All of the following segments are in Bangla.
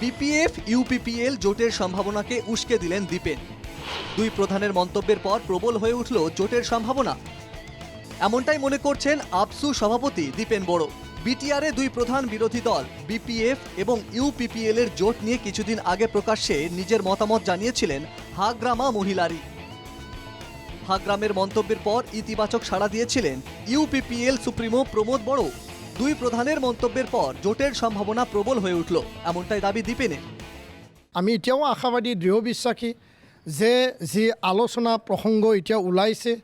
বিপিএফ, ইউপিপিএল জোটের সম্ভাবনাকে উস্কে দিলেন দীপেন। দুই প্রধানের মন্তব্যের পর প্রবল হয়ে উঠল জোটের সম্ভাবনা। এমনটাই মনে করছেন আপসু সভাপতি দীপেন বড়। বিটিআরে দুই প্রধান বিরোধী দল, বিপিএফ এবং ইউপিপিএল এর জোট নিয়ে কিছুদিন আগে প্রকাশ্যে নিজের মতামত জানিয়েছিলেন হাগ্রামা মহিলারি হাগ্রামের মন্তব্যের পর ইতিবাচক সাড়া দিয়েছিলেন ইউপিপিএল সুপ্রিমো প্রমোদ বড়। দুই প্রধানের মন্তব্যের পর জোটের সম্ভাবনা প্রবল হয়ে উঠল, এমনটাই দাবি দীপেনের। আমি এতিয়াও আশাবাদী, দৃঢ় বিশ্বাসী যে যি আলোচনা প্ৰসংগ এতিয়া ওলাইছে,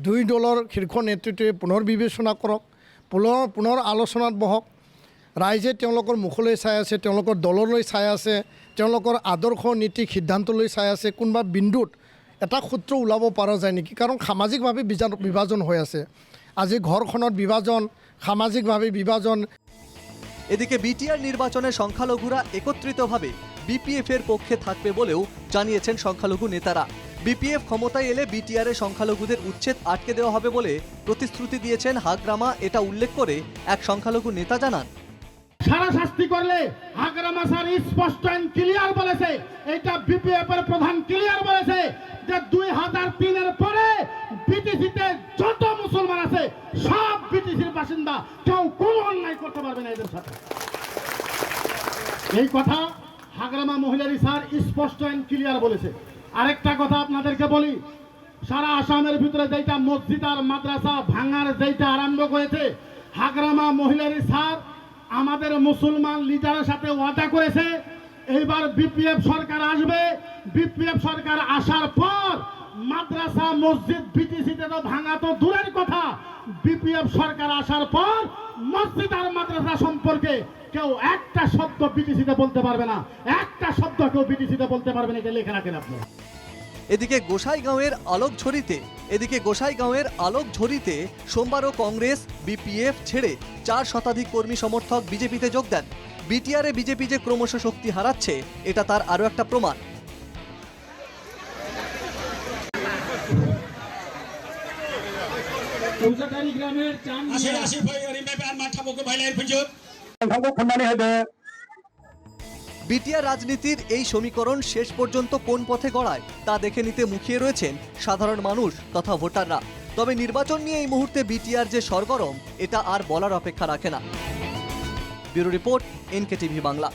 দুই দলৰ শীৰ্ষ নেতৃত্বই পুনৰ বিবেচনা কৰক, পুনৰ পুনৰ আলোচনাত বহক। ৰাইজে তেওঁলোকৰ মুখলৈ চাই আছে, তেওঁলোকৰ দললৈ চাই আছে, তেওঁলোকৰ আদৰ্শ নীতি সিদ্ধান্তলৈ চাই আছে, কোনোবা বিন্দুত এটা সূত্ৰ ওলাব পৰা যায় নেকি? কাৰণ সামাজিকভাৱে বিজা- বিভাজন হৈ আছে। আজি ঘৰখনত বিভাজন সামাজিকভাৱে বিভাজন। এদিকে বিটিআর নির্বাচনে সংখ্যালঘুরা একত্রিতভাবে বিপিএফ এর পক্ষে থাকবে বলেও জানিয়েছেন সংখ্যালঘু নেতারা। বিপিএফ ক্ষমতায় এলে বিটিআর এ সংখ্যালঘুদের উচ্ছেদ আটকে দেওয়া হবে বলে প্রতিশ্রুতি দিয়েছেন হাগ্রামা। এটা উল্লেখ করে এক সংখ্যালঘু নেতা জানান। সারা শাস্তি করলে আগ্রামা স্যার স্পষ্ট অ্যান্ড ক্লিয়ার বলেছে। এটা বিপিএফ এর প্রধান ক্লিয়ার বলেছে যে দুই হাজার তিনের আছে সব বিটিসির বাসিন্দা কেউ কোনো অন্যায় করতে পারবে না এদের সাথে। এই কথা হাগ্রামা মহিলারি স্যার স্পষ্ট অ্যান্ড ক্লিয়ার বলেছে। আরেকটা কথা আপনাদেরকে বলি, সারা আসামের ভিতরে যেটা মসজিদ আর মাদ্রাসা ভাঙার যেটা আরম্ভ করেছে হাগ্রামা মহিলারি স্যার আমাদের মুসলমান লিডারের সাথে ওয়াদা করেছে, এইবার বিপিএফ সরকার আসবে। বিপিএফ সরকার আসার পর মাদ্রাসা মসজিদ বিটিসিতে তো ভাঙা তো দূরের কথা সরকার আসার পর মসজিদ আর মাদ্রাসা সম্পর্কে কেউ একটা শব্দ বিটিসিতে বলতে পারবে না। একটা শব্দ কেউ বিটিসিতে বলতে পারবে না, এটা লিখে রাখেন আপনি। এদিকে গোসাইগাঁওয়ের আলোকঝড়িতে, এদিকে গোসাইগাঁওয়ের আলোকঝড়িতে সোমবারও কংগ্রেস বিপিএফ ছেড়ে চার শতাধিক কর্মী সমর্থক বিজেপিতে যোগ দেন। বিটিআরে বিজেপি যে ক্রমশ শক্তি হারাচ্ছে, এটা তার আরও একটা প্রমাণ। বিটিআর রাজনীতির এই সমীকরণ শেষ পর্যন্ত কোন পথে গড়ায় তা দেখে নিতে মুখিয়ে রয়েছেন সাধারণ মানুষ তথা ভোটাররা। তবে নির্বাচন নিয়ে এই মুহূর্তে বিটিআর যে সরগরম এটা আর বলার অপেক্ষা রাখে না। Bureau report NK TV Bangla.